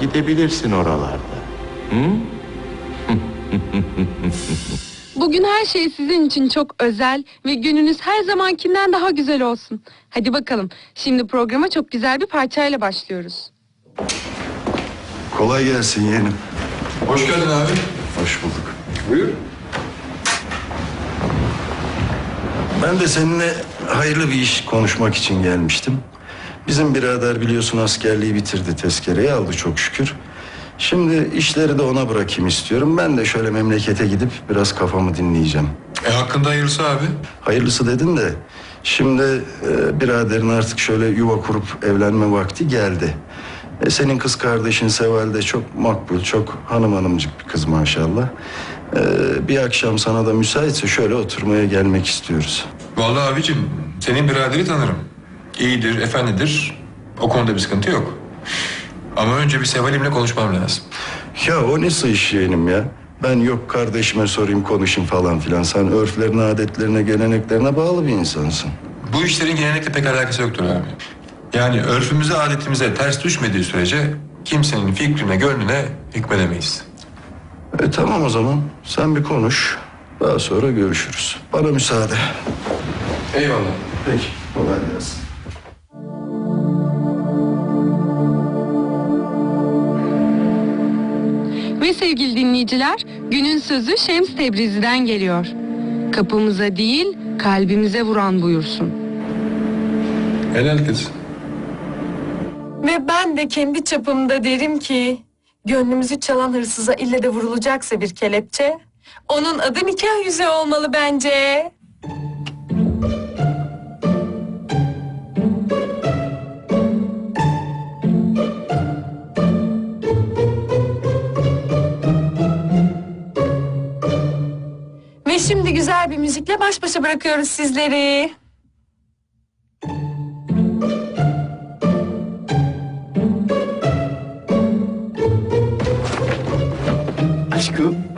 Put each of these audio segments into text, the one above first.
Gidebilirsin oralarda. Hı? Bugün her şey sizin için çok özel ve gününüz her zamankinden daha güzel olsun. Hadi bakalım. Şimdi programa çok güzel bir parçayla başlıyoruz. Kolay gelsin yeğenim. Hoş geldin abi. Hoş bulduk. Buyur. Ben de seninle hayırlı bir iş konuşmak için gelmiştim. Bizim birader biliyorsun askerliği bitirdi, tezkereyi aldı çok şükür. Şimdi işleri de ona bırakayım istiyorum. Ben de şöyle memlekete gidip biraz kafamı dinleyeceğim. E hakkında hayırlısı abi. Hayırlısı dedin de şimdi e, biraderin artık şöyle yuva kurup evlenme vakti geldi. E, senin kız kardeşin Seval de çok makbul, çok hanım hanımcık bir kız maşallah. E, bir akşam sana da müsaitse şöyle oturmaya gelmek istiyoruz. Vallahi abicim senin biraderi tanırım. İyidir, efendidir. O konuda bir sıkıntı yok. Ama önce bir Seval'imle konuşmam lazım. Ya o ne iş yeğenim ya? Ben yok kardeşime sorayım konuşayım falan filan. Sen örflerine, adetlerine, geleneklerine bağlı bir insansın. Bu işlerin genellikle pek alakası yoktur abi. Yani örfümüze, adetimize ters düşmediği sürece kimsenin fikrine, gönlüne hükmedemeyiz. E, tamam o zaman sen bir konuş. Daha sonra görüşürüz. Bana müsaade. Eyvallah. Peki kolay gelsin. Ve sevgili dinleyiciler, günün sözü Şems Tebrizi'den geliyor. Kapımıza değil, kalbimize vuran buyursun. Helal kız. Ve ben de kendi çapımda derim ki gönlümüzü çalan hırsıza ille de vurulacaksa bir kelepçe onun adı nikah yüzüğü olmalı bence. Ve şimdi güzel bir müzikle baş başa bırakıyoruz sizleri. Aşkım.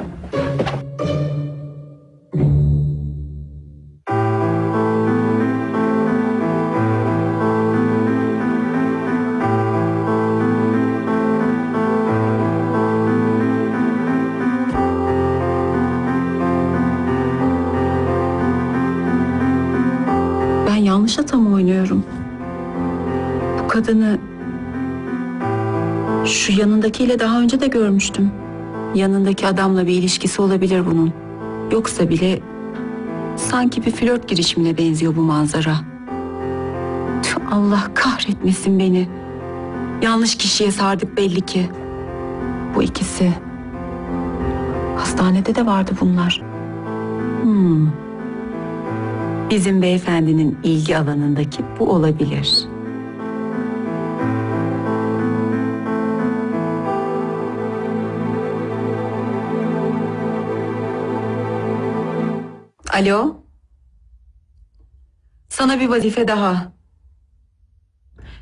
Kadını şu yanındakiyle daha önce de görmüştüm. Yanındaki adamla bir ilişkisi olabilir bunun. Yoksa bile sanki bir flört girişimine benziyor bu manzara. Tüh, Allah kahretmesin beni. Yanlış kişiye sardık belli ki. Bu ikisi. Hastanede de vardı bunlar. Hmm. Bizim beyefendinin ilgi alanındaki bu olabilir. Alo? Sana bir vazife daha.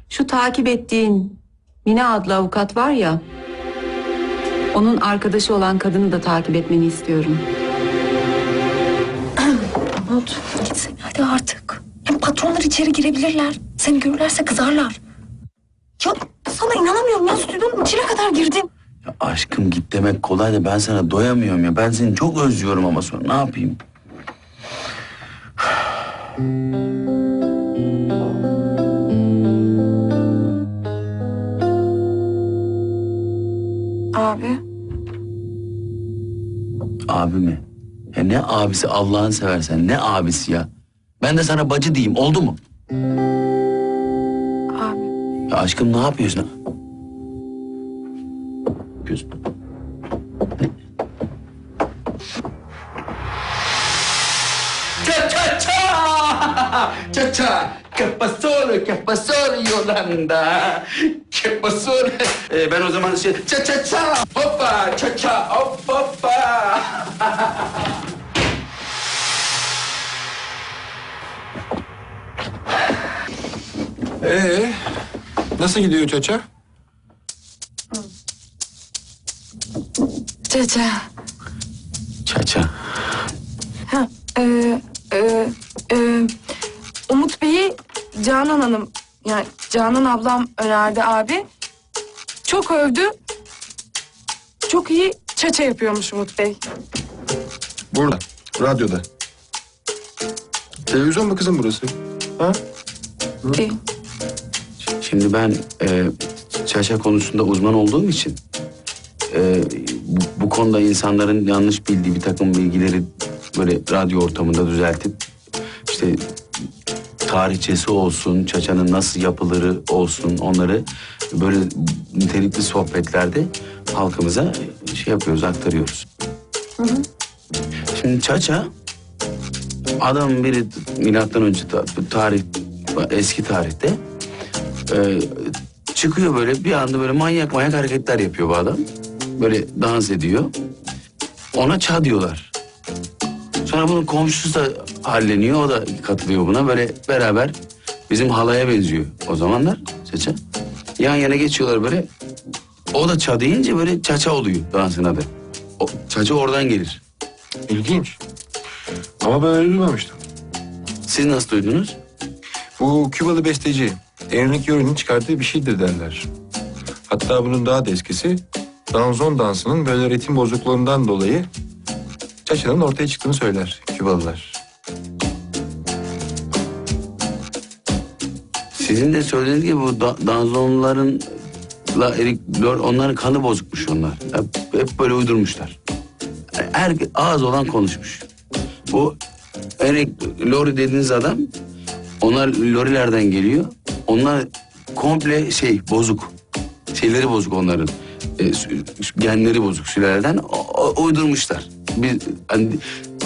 Şu takip ettiğin Mine adlı avukat var ya... ...onun arkadaşı olan kadını da takip etmeni istiyorum. Umut gitsene hadi artık. Hem patronlar içeri girebilirler. Seni görürlerse kızarlar. Ya sana inanamıyorum ya stüdyonun içine kadar girdim. Ya aşkım git demek kolay da ben sana doyamıyorum ya. Ben seni çok özlüyorum ama sonra ne yapayım? Abi. Abi mi? Ya ne abisi Allah'ını seversen ne abisi ya? Ben de sana bacı diyeyim oldu mu? Abi. Ya aşkım ne yapıyorsun? ¿Qué pasó? ¿Qué pasó Yolanda? ¿Qué pasó? Ee, ben o zaman şey... Cha cha cha! Hoppa! Cha cha! Hop hoppa! Ee, nasıl gidiyor Çaça? Cha cha. Ha, e, e, e, Canan Hanım yani Canan ablam önerdi abi. Çok övdü. çok iyi çaça yapıyormuş Umut Bey. Burada. Radyoda. Televizyon mu kızım burası? Ha? Değil. Şimdi ben e, çaşa konusunda uzman olduğum için e, bu, bu konuda insanların yanlış bildiği bir takım bilgileri böyle radyo ortamında düzeltip işte tarihçesi olsun, çaçanın nasıl yapılırı olsun onları böyle nitelikli sohbetlerde halkımıza şey yapıyoruz, aktarıyoruz. Şimdi çaça adam biri milattan önce ta- tarih eski tarihte ee, çıkıyor böyle bir anda böyle manyak manyak hareketler yapıyor bu adam. Böyle dans ediyor. Ona ça diyorlar. Sonra bunun komşusu da halleniyor. O da katılıyor buna. Böyle beraber bizim halaya benziyor o zamanlar çaça. Yan yana geçiyorlar böyle. O da ça deyince böyle çaça oluyor dansın adı. O, çaça oradan gelir. İlginç. Ama ben öyle duymamıştım. Siz nasıl duydunuz? Bu Kübalı besteci Enrique Yor'un çıkarttığı bir şeydir derler. Hatta bunun daha da eskisi danzon dansının böyle ritim bozukluğundan dolayı çaçanın ortaya çıktığını söyler Kübalılar. Sizin de söylediğiniz gibi bu da, danzonlarınla Erik Lor, onların kanı bozukmuş onlar. Hep, hep böyle uydurmuşlar. Her ağız olan konuşmuş. Bu Erik Lori dediğiniz adam onlar Lorilerden geliyor. Onlar komple şey bozuk. Şeyleri bozuk onların. E, genleri bozuk sülaleden uydurmuşlar. Biz hani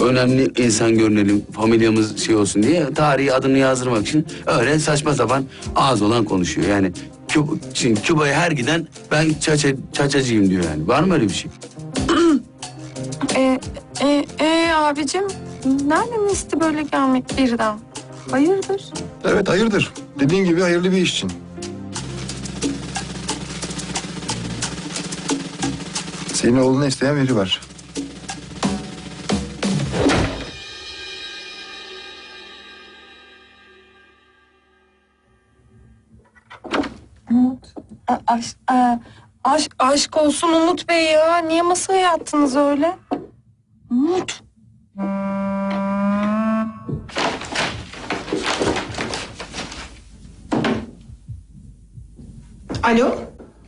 önemli insan görünelim, familyamız şey olsun diye tarihi adını yazdırmak için öyle saçma sapan ağız olan konuşuyor. Yani Küba, şimdi Küba'ya her giden ben çaça, çaçacıyım diyor yani. Var mı öyle bir şey? E, e, e abicim nereden esti böyle gelmek birden? Hayırdır? Evet hayırdır. Dediğin gibi hayırlı bir iş için. Senin oğlunu isteyen biri var. Aş, a- aşk, aşk olsun Umut Bey ya. Niye masaya attınız öyle? Umut. Alo?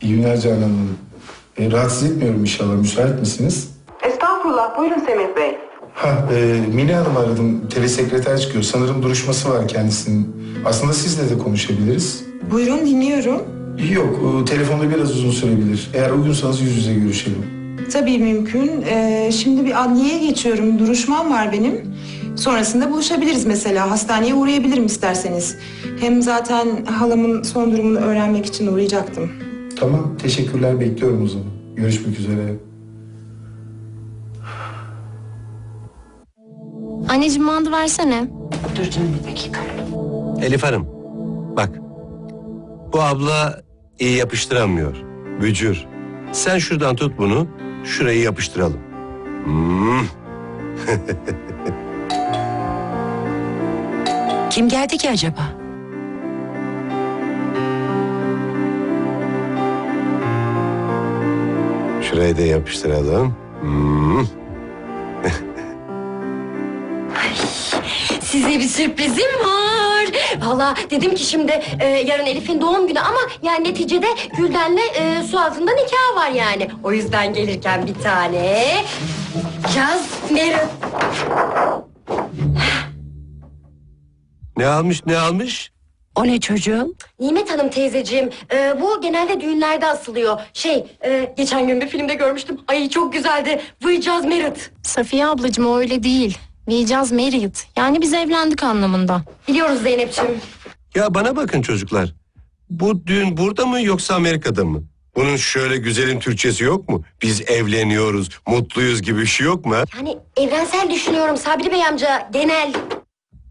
İyi günler Canan Hanım. E, rahatsız etmiyorum inşallah. Müsait misiniz? Estağfurullah, buyurun Semih Bey. Ha, e, Mine Hanım aradım. Telesekreter çıkıyor. Sanırım duruşması var kendisinin. Aslında sizle de konuşabiliriz. Buyurun dinliyorum. Yok, telefonda biraz uzun sürebilir. Eğer uygunsanız yüz yüze görüşelim. Tabii mümkün. Ee, şimdi bir adliyeye geçiyorum. Duruşmam var benim. Sonrasında buluşabiliriz mesela. Hastaneye uğrayabilirim isterseniz. Hem zaten halamın son durumunu öğrenmek için uğrayacaktım. Tamam, teşekkürler. Bekliyorum o zaman. Görüşmek üzere. Anneciğim mandı versene. Dur canım bir dakika. Elif Hanım, bak. Bu abla iyi yapıştıramıyor. Bücür. Sen şuradan tut bunu, şurayı yapıştıralım. Hmm. Kim geldi ki acaba? Şurayı da yapıştıralım. Hmm. Size bir sürprizim var. Valla dedim ki şimdi e, yarın Elif'in doğum günü ama yani neticede Gülden'le e, Suat'ın da nikahı var yani. O yüzden gelirken bir tane yaz Merit. Ne almış, ne almış? O ne çocuğum? Nimet Hanım teyzeciğim, e, bu genelde düğünlerde asılıyor. Şey, e, geçen gün bir filmde görmüştüm. Ay çok güzeldi. Vıycaz Merit. Safiye ablacığım o öyle değil. We just married. Yani biz evlendik anlamında. Biliyoruz Zeynep'ciğim. Ya bana bakın çocuklar. Bu düğün burada mı yoksa Amerika'da mı? Bunun şöyle güzelin Türkçesi yok mu? Biz evleniyoruz, mutluyuz gibi bir şey yok mu? ha? Yani evrensel düşünüyorum Sabri Bey amca, genel.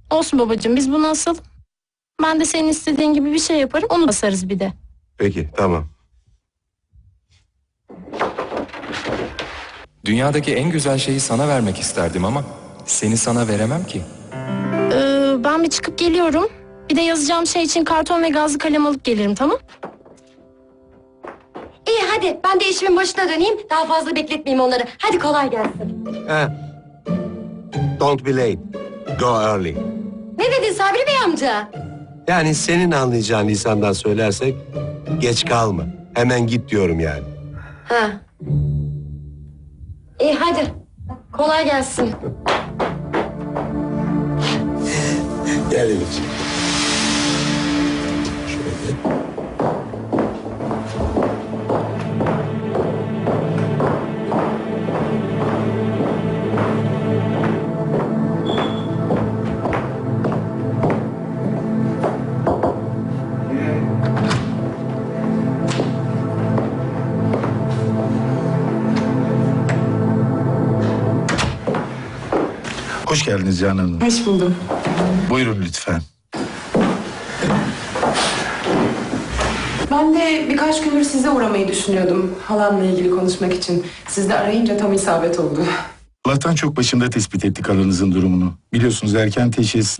Olsun babacığım biz bunu asıl. Ben de senin istediğin gibi bir şey yaparım. Onu basarız bir de. Peki, tamam. Dünyadaki en güzel şeyi sana vermek isterdim ama seni sana veremem ki. Ee, ben bir çıkıp geliyorum. Bir de yazacağım şey için karton ve gazlı kalem alıp gelirim tamam? İyi hadi ben de işimin başına döneyim. Daha fazla bekletmeyeyim onları. Hadi kolay gelsin. He. Don't be late. Go early. Ne dedin Sabri Bey amca? Yani senin anlayacağın lisandan söylersek geç kalma. Hemen git diyorum yani. Ha. İyi hadi. Kolay gelsin. Gel Elif'ciğim. Hoş geldiniz Canan Hanım. Hoş buldum. Buyurun lütfen. Ben de birkaç gündür size uğramayı düşünüyordum. Halamla ilgili konuşmak için. Siz de arayınca tam isabet oldu. Allah'tan çok başında tespit ettik halanızın durumunu. Biliyorsunuz erken teşhis